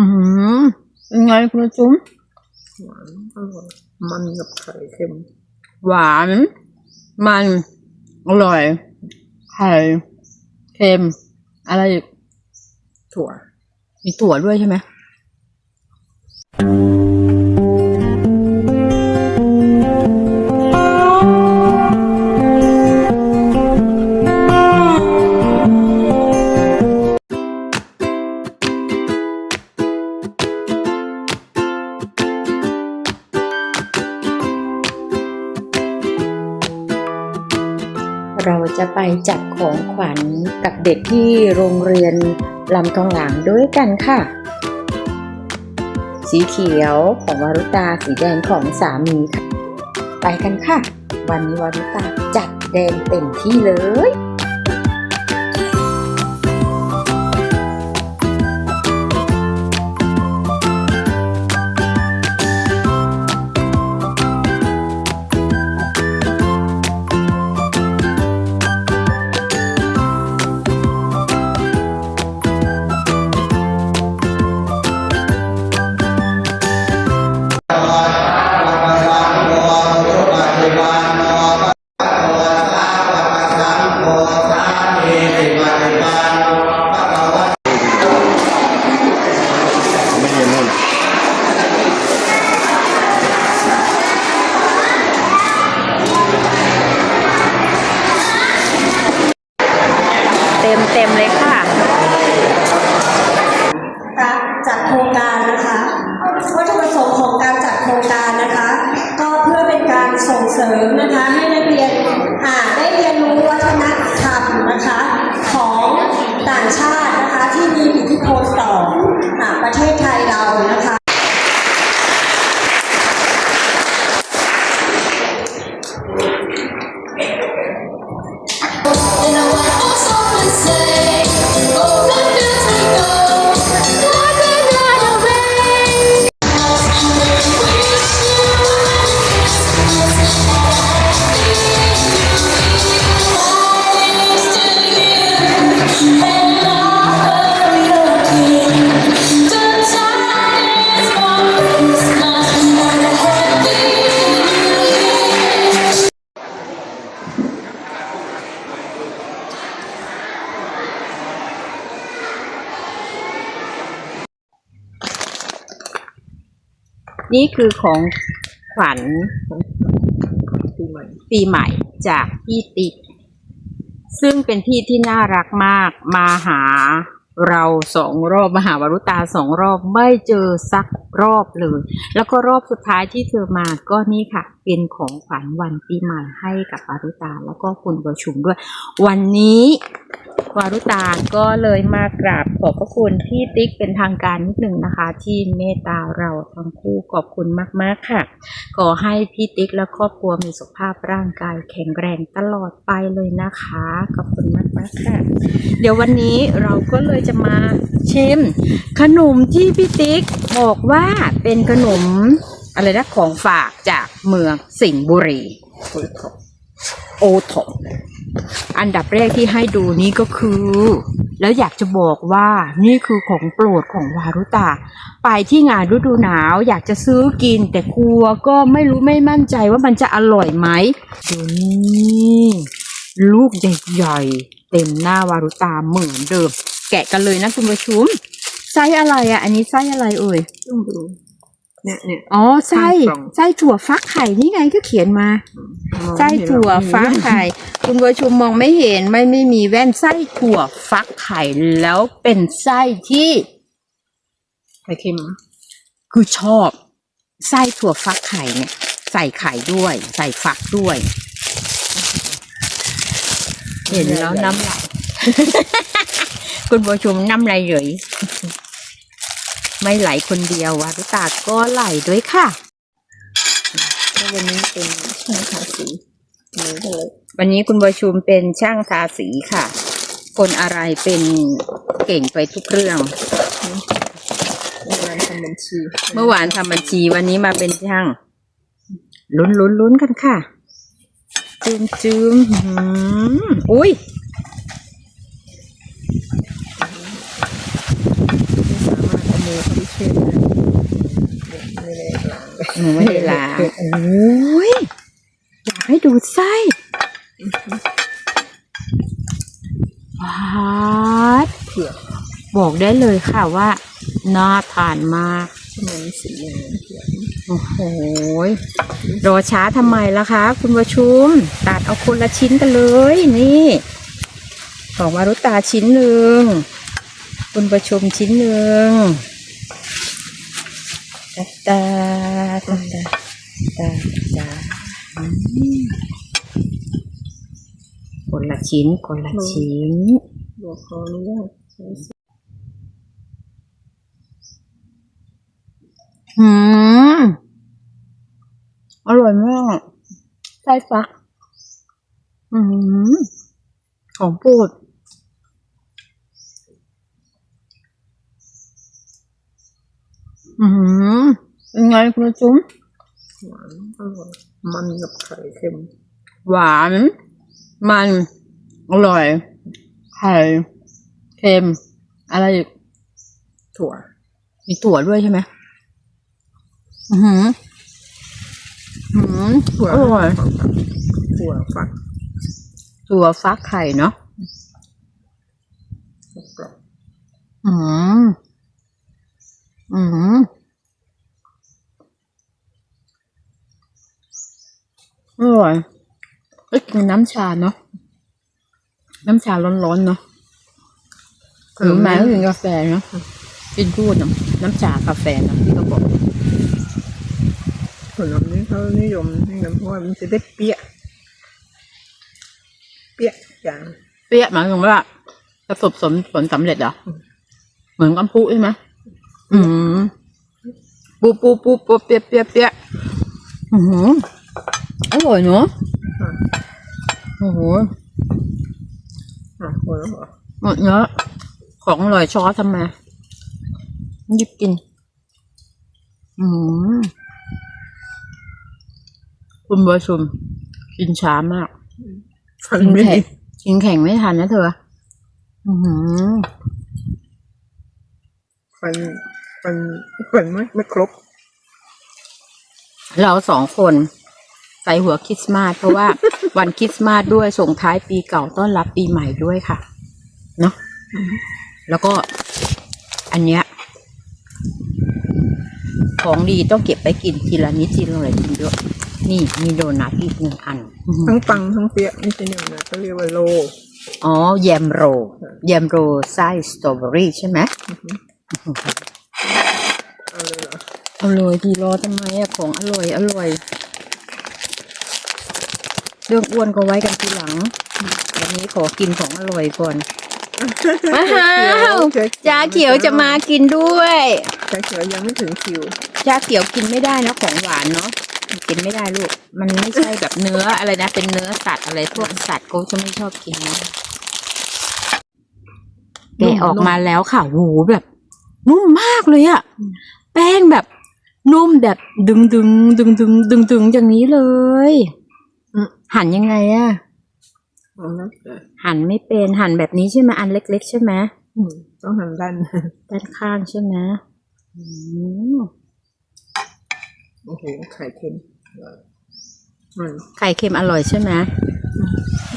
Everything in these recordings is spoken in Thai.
อืมเป็นไงคุณจุ๋มหวานอร่อยมันกับไข่เค็ม หวาน มัน อร่อย ไข่เค็ม อะไรอีกถั่ว มีถั่วด้วยใช่ไหม จะไปจัดของขวัญกับเด็กที่โรงเรียนลำทองหลางด้วยกันค่ะ สีเขียวของวารุตาสีแดงของสามีค่ะ ไปกันค่ะ วันนี้วารุตาจัดแดงเต็มที่เลย การนะคะวัตถุประสงค์ของการจัดโครงการนะคะ ก็เพื่อเป็นการส่งเสริมนะคะให้ นี่คือของขวัญปีใหม่ปีใหม่จากพี่ติ๊กซึ่งเป็นพี่ที่น่ารักมากมาหาเราสองรอบมาหาวรุตาสองรอบไม่เจอสักรอบเลย แล้วก็รอบสุดท้ายที่เธอมาก็นี่ค่ะ เป็นของขวัญวันปีใหม่ให้กับวรุตาแล้วก็คุณประชุมด้วย วันนี้ วารุตาก็เลยมากราบขอบพระคุณพี่ติ๊กเป็นทางการนิดหนึ่งนะคะ ที่เมตตาเราทั้งคู่ขอบคุณมากๆค่ะ ขอให้พี่ติ๊กและครอบครัวมีสุขภาพร่างกายแข็งแรงตลอดไปเลยนะคะขอบคุณมากๆค่ะ เดี๋ยววันนี้เราก็เลยจะมาชิม ขนมที่พี่ติ๊กบอกว่าเป็นขนมอะไรนะของฝากจากเมืองสิงห์บุรีโอ้ยขอบโอทอ อันดับแรกที่ให้ดูนี่ก็คือ แล้วอยากจะบอกว่านี่คือของโปรดของวารุตา ไปที่งานฤดูหนาว อยากจะซื้อกินแต่กลัวก็ไม่รู้ไม่มั่นใจว่ามันจะอร่อยไหมดูนี่ลูกใหญ่ๆเต็มหน้าวารุตาเหมือนเดิม แกะกันเลยนะคุณผู้ชมไส้อะไรอะ อันนี้ไส้อะไรเอ่ยต้องดู เนี่ยเนี่ยอ๋อไส้ข้างกล่องไส้ถั่วฟักไข่นี่ไงก็เขียนมามองไส้ไม่เห็นหรอกถั่วฟักไข่ คุณบัวชุมมองไม่เห็นไม่ไม่มีแว่นไส้ถั่วฟักไข่แล้วเป็นไส้ที่ไข่เค็มคือชอบไส้ถั่วฟักไข่เนี่ย ใส่ไข่ด้วย ใส่ฟักด้วย เห็นแล้วน้ำไหลคุณบัวชุมน้ำไหลเหยย ไม่ไหลคนเดียววารุตาก็ไหลด้วยค่ะวันนี้เป็นช่างทาสีเลยวันนี้คุณประชุมเป็นช่างทาสีค่ะ คนอะไรเป็นเก่งไปทุกเรื่อง เมื่อวานทำบัญชี เมื่อวานทำบัญชีวันนี้มาเป็นช่าง ลุ้นลุ้นลุ้นกันค่ะจืมจืมหืมอุ้ย ไม่สามารถเอามือเข้าไป หนูไม่ได้ล้างโอ้ยอยากให้ดูไส้ว้าดเผือกบอกได้เลยค่ะว่าน่าทานมากทำไมมันสีอย่างนี้เผือกโอ้โหยรอช้าทำไมล่ะคะ คุณประชุม ตัดเอาคนละชิ้นกันเลย นี่ ของมารุตาชิ้นหนึ่งคุณประชุมชิ้นหนึ่ง ตาตาตาตาตาตาอืมคนละชิ้นคนละชิ้นบอกขออนุญาตใช้สีอืมอร่อยมากไส้ฟัก อืมของโปรด อืมเป็นไงคุณจุ๋มหวานอร่อยมันกับไข่เค็ม หวาน มัน อร่อย ไข่เค็ม อะไรอีกถั่ว มีถั่วด้วยใช่ไหมอือหืออืมถั่วอร่อย ถั่วฝัก ถั่วฟักไข่เนาะ กรอบ อืม อืม อร่อย เอ้ยกินน้ำชาเนาะน้ำชาร้อนๆเนาะหรือแม้ก็กินกาแฟเนาะกินพูดเนาะน้ำชากาแฟเนาะที่เขาบอกขนมนี้เขานิยมนิยมเพราะว่ามันจะได้เปี้ยเปี้ยอย่างเปี้ยหมายถึงว่าประสบผลผลสำเร็จเหรอเหมือนกำพุใช่ไหมอืมปูปูปูปูเปียเปียเปียอือหืออร่อยเนาะอะ โอ้โหอะหมดแล้วเหรอหมดเยอะของอร่อยช้อทำไมหยิบกิน อืมคุณบัวชุมกินช้ามากฟันกินไม่แข็ดีงกินแข็งไม่ทันนะเธอ อือหือฟันฟันฟันไม่ไม่ครบ เราสองคน ใส่หัวคริสต์มาสเพราะว่าวันคริสต์มาสด้วยส่งท้ายปีเก่าต้อนรับปีใหม่ด้วยค่ะ เนาะแล้วก็อันเนี้ยของดีต้องเก็บไปกินทีละนิดทีละหน่อยกินเยอะนี่มีโดนัทอีกหนึ่งอันอื้อหือทั้งปังทั้งเปี้ยไม่ใช่เนี่ยนะเขาเรียกว่าโล อ๋อแยมโรแยมโรไส้สตรอเบอรี่ใช่ไหมเอาเลยเหรอเอาเลยดีรอทำไมอะของอร่อยอร่อย เรื่องอ้วนก็ไว้กันทีหลัง วันนี้ขอกินของอร่อยก่อนว้าวจ้าเขียวจะมากินด้วยชาเขียวยังไม่ถึงคิวจ้าเขียวกินไม่ได้นะของหวานเนาะกินไม่ได้ลูก มันไม่ใช่แบบเนื้ออะไรนะ เป็นเนื้อสัตว์อะไรพวกสัตว์เขาจะไม่ชอบกินนะแกะออกมาแล้วค่ะโหแบบ นุ่มมากเลยอะแป้งแบบนุ่มแบบดึงดึงดึงดึงดึงดึงอย่างนี้เลยอืม หั่นยังไงอะเอาแล้วแต่หั่นไม่เป็นหั่นแบบนี้ใช่ไหมอันเล็ก ๆ ใช่ไหมอืมต้องทำด้านด้านข้างใช่ไหมอืมโอ้โหไข่เค็มอืมไข่เค็มอร่อยใช่ไหม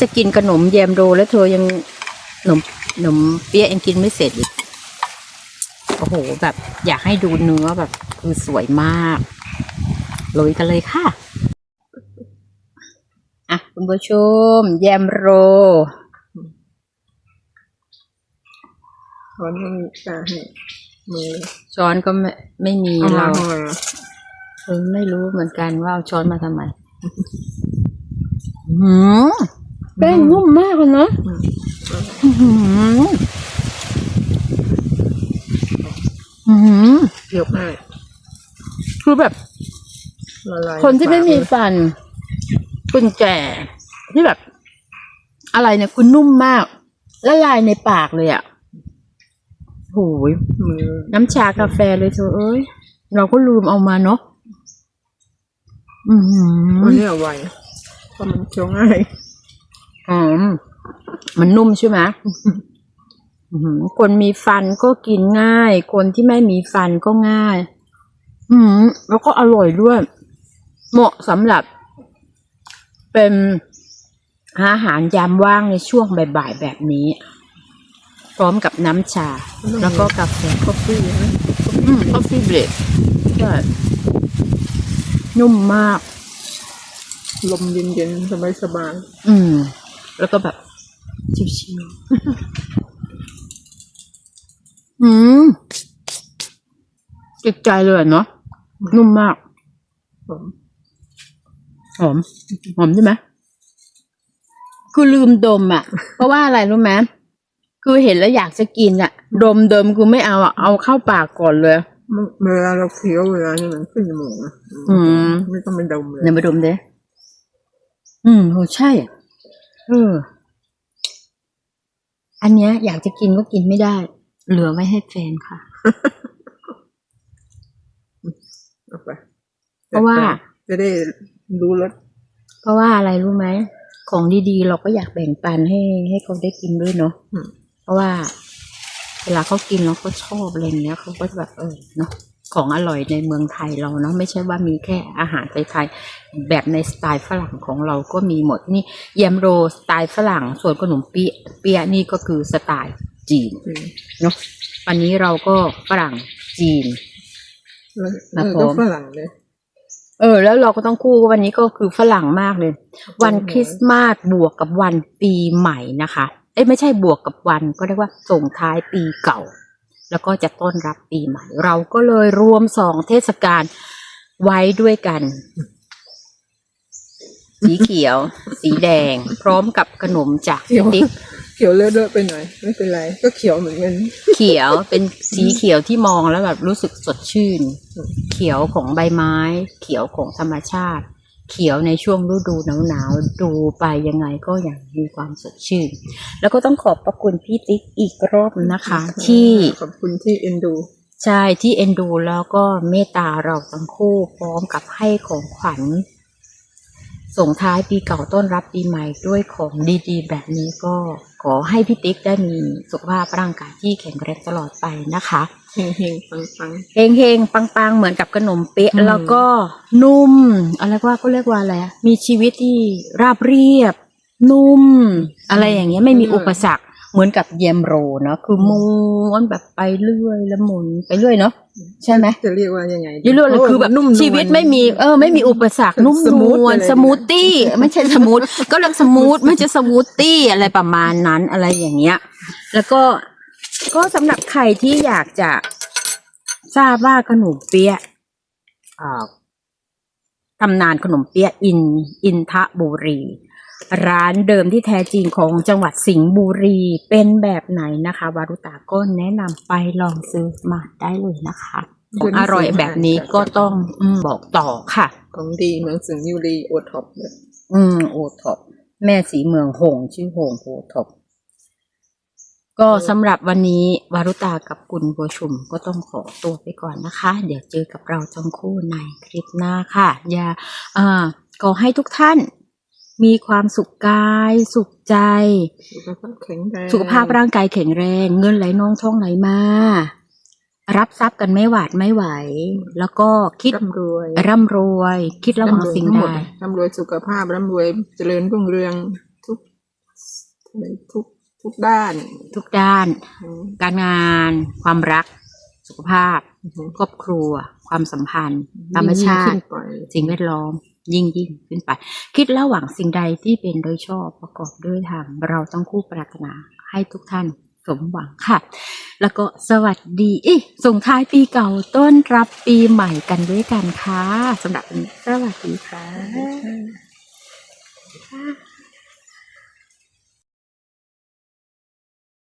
จะกินขนมแยมโรแล้วเธอยังขนมขนมเปี๊ยะยังกินไม่เสร็จอีกโอ้โห แบบอยากให้ดูเนื้อแบบคือสวยมากลุยกันเลยค่ะอะคุณ ผู้ชม แยมโรตอนนี้มีการให้มือช้อนก็ไม่ไม่มีเอามาเราทำไมอะเออไม่รู้เหมือนกันว่าเอาช้อนมาทำไมหืมแป้งนุ่มมากเลยเนอะอืมอื้อหืออื้อหือเคี้ยวง่ายคือแบบ ละลายคนที่ไม่มีปากฟันคุณแก่ ที่แบบ อะไรเนี่ยคุณนุ่มมากละลายในปากเลยอะ่ะโหยเลยมือน้ำชากาแฟเลยเธอเอ้ย เราก็ลืมเอามาเนาะอือหือัอนนี้เอาไว้เพราะมันเคี้ยวง่ายอืมมันนุ่มใช่ไหมอื้อหือคนมีฟันก็กินง่าย คนที่ไม่มีฟันก็ง่าย อืมแล้วก็อร่อยด้วย เหมาะสำหรับ เป็น อาหารยามว่างในช่วงบ่ายๆแบบนี้ พร้อมกับน้ำชา แล้วก็กาแฟคอฟฟี่นะอืม coffee break ใช่นุ่มมาก ลมเย็นๆสบายอืม แล้วก็แบบชิวๆอืมติดใจเลยอะเนาะนุ่มมากๆผมหอมหอมใช่ไหม คือลืมดมอะ เพราะว่าอะไรรู้ไหมคือเห็นแล้วอยากจะกินอะ ดมดมกูไม่เอาอะเอาเข้าปากก่อนเลยมันเวลาเราเคี้ยวเวลานี่มันขึ้นจมูกนะอืมไม่ต้องไปดมเลยเดี๋ยวมาดมเด้อืมโหใช่อะเออ อันเนี้ย อยากจะกินก็กินไม่ได้ เหลือไว้ให้แฟนค่ะ เอาไปเพราะว่า จะได้รู้รสเพราะว่าอะไรรู้ไหม ของดีๆ เราก็อยากแบ่งปันให้ให้เขาได้กินด้วยเนาะอืมเพราะว่าเวลาเขากินแล้วเขาชอบอะไรอย่างเงี้ยเขาก็จะแบบเออเนาะของอร่อยในเมืองไทยเราเนาะไม่ใช่ว่ามีแค่อาหารไทยๆแบบในสไตล์ฝรั่งของเราก็มีหมดนี่แยมโรสไตล์ฝรั่ง ส่วนขนมเปี๊ยะเปี๊ยะนี่ก็คือสไตล์จีนอืมเนาะวันนี้เราก็ฝรั่งจีนแล้วครับแล้วก็ผมฝรั่งเลย เออ แล้วเราก็ต้องคู่วันนี้ก็คือฝรั่งมากเลย วันคริสต์มาสบวกกับวันปีใหม่นะคะ เอ้ยไม่ใช่บวกกับวันก็เรียกว่าส่งท้ายปีเก่า แล้วก็จะต้อนรับปีใหม่ เราก็เลยรวมสองเทศกาลไว้ด้วยกัน สีเขียว สีแดง พร้อมกับขนมจากพี่ติ๊กเขียวเลอะเลอะไปหน่อย ไม่เป็นไร ก็เขียวเหมือนกัน เขียวเป็นสีเขียวที่มองแล้วแบบรู้สึกสดชื่นเขียวของใบไม้ เขียวของธรรมชาติ เขียวในช่วงฤดูหนาวๆดูไปยังไงก็ยังมีความสดชื่น แล้วก็ต้องขอบพระคุณพี่ติ๊กอีกรอบนะคะ ที่ ขอบคุณที่เอ็นดู ใช่ที่เอ็นดูแล้วก็เมตตาเราทั้งคู่พร้อมกับให้ของขวัญ ส่งท้ายปีเก่าต้อนรับปีใหม่ด้วยของดีๆ แบบนี้ก็ขอให้พี่ติ๊กได้มีสุขภาพร่างกายที่แข็งแรงตลอดไปนะคะเฮงเฮงๆปังปังเฮงเฮงๆปังๆเหมือนกับขนมเปี๊ยะอืมแล้วก็นุ่มอะไรว่าก็เรียกว่าอะไรอะมีชีวิตที่ราบเรียบ นุ่ม อะไรอย่างเงี้ยไม่มีอุปสรรค เหมือนกับเยมโรเนาะคือม้วนแบบไปเรื่อยแล้วหมุนไปเรื่อยเนาะใช่ไหมๆจะเรียกว่ายังไงดียี่เรื่อยเลยคือแบบนุ่มนวลชีวิตไม่มีเออไม่มีอุปสรรคนุ่มสนมูทวลไปเลยสมูทตี้ไม่ใช่สมูทก็เรียกสมูทไม่ใช่สมูทตี้อะไรประมาณนั้นอะไรอย่างเงี้ย แล้วก็ก็สำหรับใครที่อยากจะทราบว่าขนมเปี๊ยะอ่าตำนานขนมเปี๊ยะอินอินทบุรี ร้านเดิมที่แท้จริงของจังหวัดสิงห์บุรีเป็นแบบไหนนะคะ วารุตาก็แนะนำไปลองซื้อมาได้เลยนะคะของอร่อยแบบนี้ก็ต้องอมบอกต่อค่ะ ของดีเมืองสิงห์บุรีโอท็อปเลยอืมโอท็อปแม่สีเมืองหงชื่อหงโอท็อปก็สำหรับวันนี้วารุตากับคุณบัวชุมก็ต้องขอตัวไปก่อนนะคะ เดี๋ยวเจอกับเราทั้งคู่ในคลิปหน้าค่ะ อย่าอ่าขอให้ทุกท่าน มีความสุขกาย สุขใจ สุขภาพแข็งแรงสุขภาพร่างกายแข็งแรง เงินไหลนองท่องไหลมา รับทรัพย์กันไม่หวาดไม่ไหว แล้วก็คิดร่ำรวยร่ำรวย คิดระหวังสิ่งใดร่ำรวยสุขภาพร่ำรวยเจริญรุ่งเรืองทุกทุกทุกด้าน ทุกด้านอืมการงาน ความรัก สุขภาพอือฮึครอบครัว ความสัมพันธ์ ธรรมชายิ่งขึ้ตินไปสิ่งแวดล้อม ยิ่งยิ่งขึ้นไป คิดแล้วหวังสิ่งใดที่เป็นโดยชอบประกอบด้วยธรรมเราต้องคู่ปรารถนาให้ทุกท่านสมหวังค่ะ แล้วก็สวัสดีเอ๊ะส่งท้ายปีเก่าต้อนรับปีใหม่กันด้วยกันค่ะสำหรับวันนี้สวัสดีค่ะ